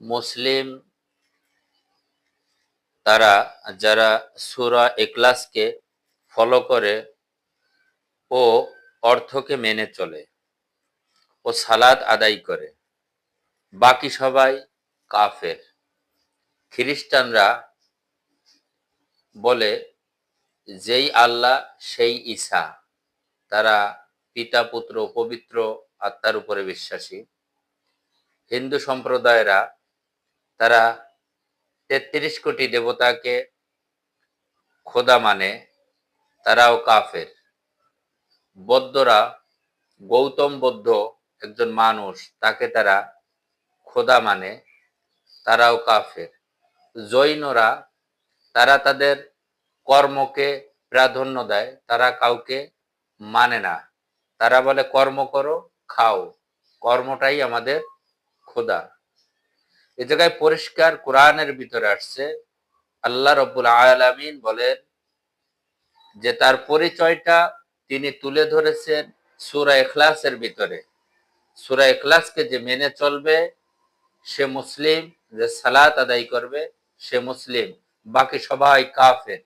মুসলিম তারা যারা সুরা এক্লাসকে ফলো করে ও অর্থকে মেনে চলে ও সালাদ আদায় করে, বাকি সবাই কাফের। খ্রিস্টানরা বলে, যেই আল্লাহ, সেই ঈসা। তারা পিতা, পুত্র, পবিত্র আত্মার উপরে বিশ্বাসী। হিন্দু সম্প্রদায়েরা তারা তেত্রিশ কোটি দেবতাকে খোদা মানে তারাও কাফের। বৌদ্ধরা, গৌতম বৌদ্ধ একজন মানুষ, তাকে তারা খোদা মানে তারাও কাফের। জৈনরা, তারা তাদের কর্মকে প্রাধান্য দেয়, তারা কাউকে মানে না। তারা বলে, কর্ম করো, খাও। কর্মটাই আমাদের খোদা। এ জায়গায় পরিষ্কার কোরআনের ভিতরে আসছে। আল্লাহ রব্বুল আলামিন বলেন যে তার পরিচয়টা তিনি তুলে ধরেছেন সুরা এখলাসের ভিতরে। সুরা এখলাসকে যে মেনে চলবে, সে মুসলিম, যে সালাত আদায় করবে, সে মুসলিম, বাকি সবাই কাফের।